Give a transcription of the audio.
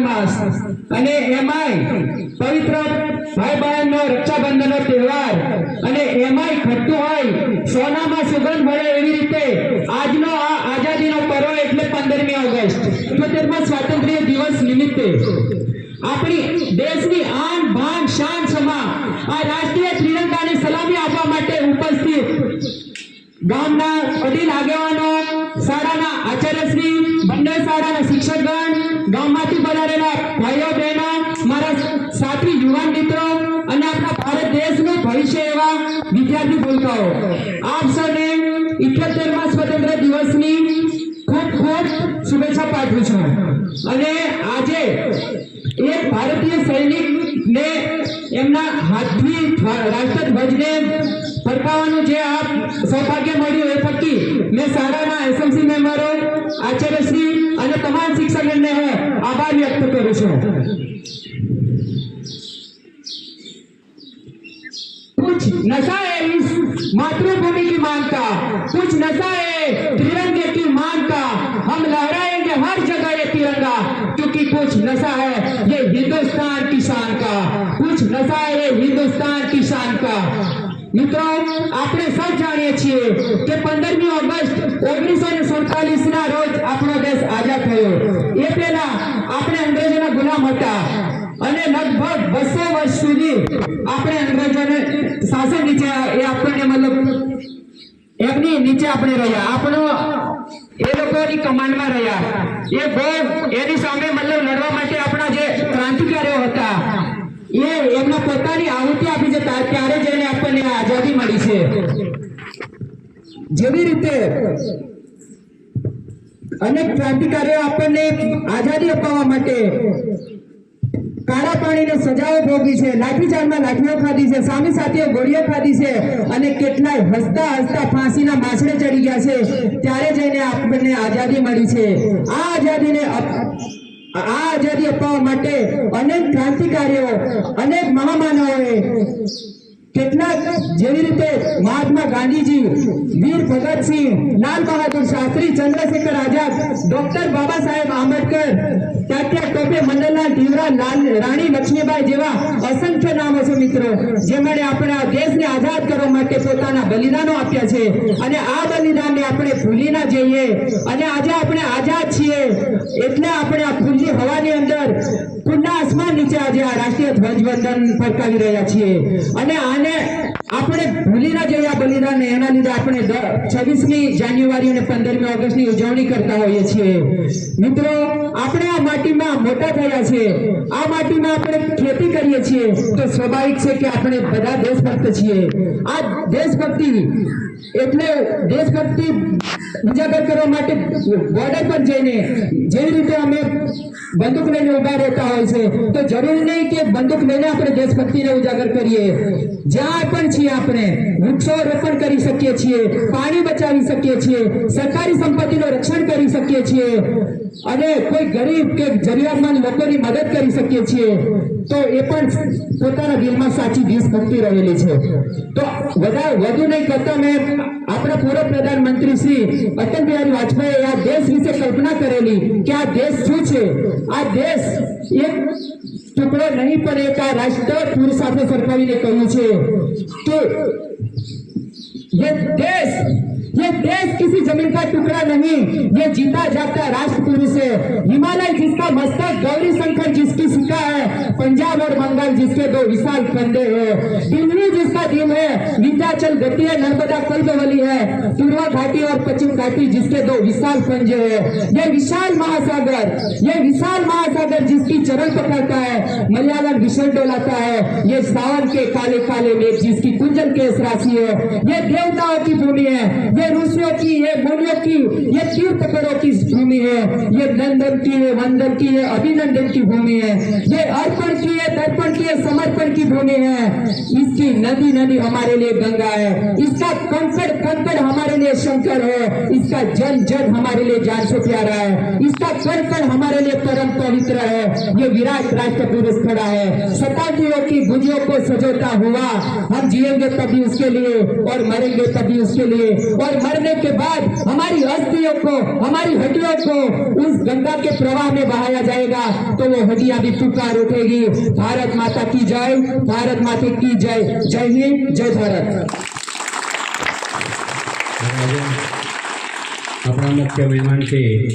શ્રાવણ માસ. અને એમાંય પવિત્ર ભાઈ બહેનનો રક્ષાબંધનનો તહેવાર. અને એમાંય ખટ્ટું હોય, સોનામાં સુગંધ મળે એવી રીતે આજનો આ આઝાદીનો પર્વ એટલે પંદરમી ઓગસ્ટ. ઇઠ્યોતેરમાં સ્વાતંત્ર્ય દિવસ નિમિત્તે. આપણી દેશની આન, ભાન, શાન સમા આ રાષ્ટ્રીય ત્રિરંગાને સલામી આપવા માટે ઉપસ્થિત ગામના વડીલ આગેવાનો શાળાના આચાર્યશ્રી મંડળ શાળાના શિક્ષકગણ ગામમાંથી પધારેલા ભાઈઓ બહેનો, મારા સાથી યુવાન મિત્રો અને આપણા ભારત દેશનું ભવિષ્ય એવા વિદ્યાર્થી ભૂલકાઓ આપ સૌને ઇઠ્યોતેરમાં સ્વતંત્ર દિવસની ખૂબ ખૂબ શુભેચ્છા પાઠવું છું. અને આજે એક ભારતીય સૈનિક ને એમના હાથથી રાષ્ટ્રધ્વજને ફરકાવવાનું જે આ સૌભાગ્ય મળ્યું એ થકી મેં શાળાના એસએમસી મેમ્બરો, આચાર્યશ્રી આભાર વ્યક્ત કરું છું कुछ नशा है इस मातृभूमि की मान का कुछ नशा है तिरंगे की मान का हम लहराएंगे हर जगह ये तिरंगा क्योंकि कुछ नशा है ये हिंदुस्तान की शान का कुछ नशा है ये हिंदुस्तान की शान का મિત્રો, આપણે સૌ જાણીએ છીએ કે પંદરમી ઓગસ્ટ ઓગણીસો ને સુડતાલીસ ના રોજ આપણો દેશ આઝાદ થયો. એ પહેલા આપણે અંગ્રેજોના ગુલામ હતા અને લગભગ બસો વર્ષ સુધી આપણે અંગ્રેજોને શાસન નીચે એ આપણને મતલબ એમની નીચે આપણે રહ્યા. આપણો એ લોકોની કમાન્ડમાં રહ્યા. એ બહુ એની સામે મતલબ લડવા માટે આપણા જે ક્રાંતિકારીઓ હતા એ એમના પોતાની આહુતિ આપી જતા ત્યારે જઈને આપણને આ આઝાદી મળી છે જેવી રીતે અનેક ક્રાંતિકારીઓ આપણને આઝાદી અપાવવા માટે કાળા પાણીને સજાઓ ભોગવી છે લાઠીચાર્જમાં લાઠીઓ ખાધી છે, સામે સાથીઓ ગોળીઓ ખાધી છે અને કેટલાય હસતા હસતા ફાંસીના માછડે ચડી ગયા છે, ત્યારે જઈને આપણને આઝાદી મળી છે. આ આઝાદીને આ આઝાદી અપાવવા માટે અનેક ક્રાંતિકારીઓ, અનેક મહામાનવોએ કેટલાક જેવી રીતે મહાત્મા ગાંધીજી, વીર ભગતસિંહ લાલ બહાદુર શાસ્ત્રી, ચંદ્રશેખર આઝાદ, ડોક્ટર બાબા સાહેબ આંબેડકર જેવા અસંખ્ય નામો છે મિત્રો, જેમણે આપણા દેશને આઝાદ કરવા માટે પોતાના બલિદાનો આપ્યા છે. અને આ બલિદાનને આપણે ભૂલી ના જઈએ. અને આજે આપણે આઝાદ છીએ. એટલે આપણે આ ખુલ્લી હવાની અંદર આજે આ રાષ્ટ્રીય ધ્વજવંદન ફરકાવી રહ્યા છીએ. અને આને આપણે ભૂલી ના જઈએ આ એના લીધે આપણે છવ્વીસમી જાન્યુઆરી અને પંદરમી ઓગસ્ટની ઉજવણી કરતા હોઈએ છીએ. મિત્રો, આપણે આ માટીમાં મોટા થયા છે. આ માટીમાં આપણે ખેતી કરીએ છીએ. તો સ્વાભાવિક છે કે આપણે બધા દેશભક્ત છીએ. આ દેશભક્તિ એટલે દેશભક્તિ ઉજાગર કરવા માટે બોર્ડર પર જઈને જેવી રીતે અમે બંદૂક લઈને ઊભા રહેતા હોય છે, તો જરૂરી નહીં કે બંદૂક લઈને આપણે દેશભક્તિને ઉજાગર કરીએ. જ્યાં પણ છીએ આપણે, વૃક્ષો રોપણ કરી શકીએ છીએ, પાણી બચાવી શકીએ છીએ, સરકારી સંપત્તિનું રક્ષણ કરી શકીએ છીએ. અને કોઈ ગરીબ કે જરૂરિયાતમંદ લોકોની મદદ કરી શકીએ છીએ, તો એ પણ પોતાના દિલમાં સાચી દેશભક્તિ રહેલી છે. તો વધારે વધુ નહીં કરતા મેં આપણા પૂર્વ પ્રધાનમંત્રી શ્રી અટલ બિહારી વાજપેયી આ દેશ વિશે કલ્પના કરેલી કે આ દેશ શું છે. આ દેશ એક ટુકડો નહીં, પણ એક આ રાષ્ટ્ર પૂર સાથે સરકારીને કહ્યું છે. કે દેશ ये देश किसी जमीन का टुकड़ा नहीं ये जीता जाता राष्ट्र पुरुष है हिमालय जिसका मस्तक जिसके दो विशाल कंधे हैं। दिल्ली जिसका दिल है विंध्याचल गति है नर्मदा कल्पवली है। पूर्वा घाटी और पश्चिम घाटी जिसके दो विशाल पंजे हैं। यह विशाल महासागर यह विशाल महासागर जिसकी चरण पकड़ता है, मलयालम विषय डोलाता है। ये सावन के काले काले मेघ जिसकी कुंजल केस राशि है। ये देवताओं की भूमि है, ये ऋषियों की, ये मुनियों की, ये तीर्थकरों की भूमि है। ये नंदन की है, वंदन की है, अभिनंदन की भूमि है। ये अर्पण की है दर्पण की है समर्पण की भूमि है। इसकी नदी नदी हमारे लिए गंगा है। इसका कंकड़ कंकड़ हमारे लिए शंकर है। इसका जल जल हमारे लिए जान से प्यारा है। इसका कण कण हमारे लिए परम पवित्र है। ये विराट राष्ट्र पुरुष खड़ा है। शताब्दियों की भुजियों को सजोता हुआ। हम जिएँगे तभी उसके लिए और मरेंगे तभी उसके लिए। और और मरने के बाद हमारी अस्थियों को, हमारी हड्डियों को उस गंगा के प्रवाह में बहाया जाएगा। तो वो हड्डियाँ भी पुकार उठेगी। भारत माता માતા કી જય? ભારત માતા કી જય? જય હિન્દ, જય ભારત. આપણા મુખ્ય મહેમાન છે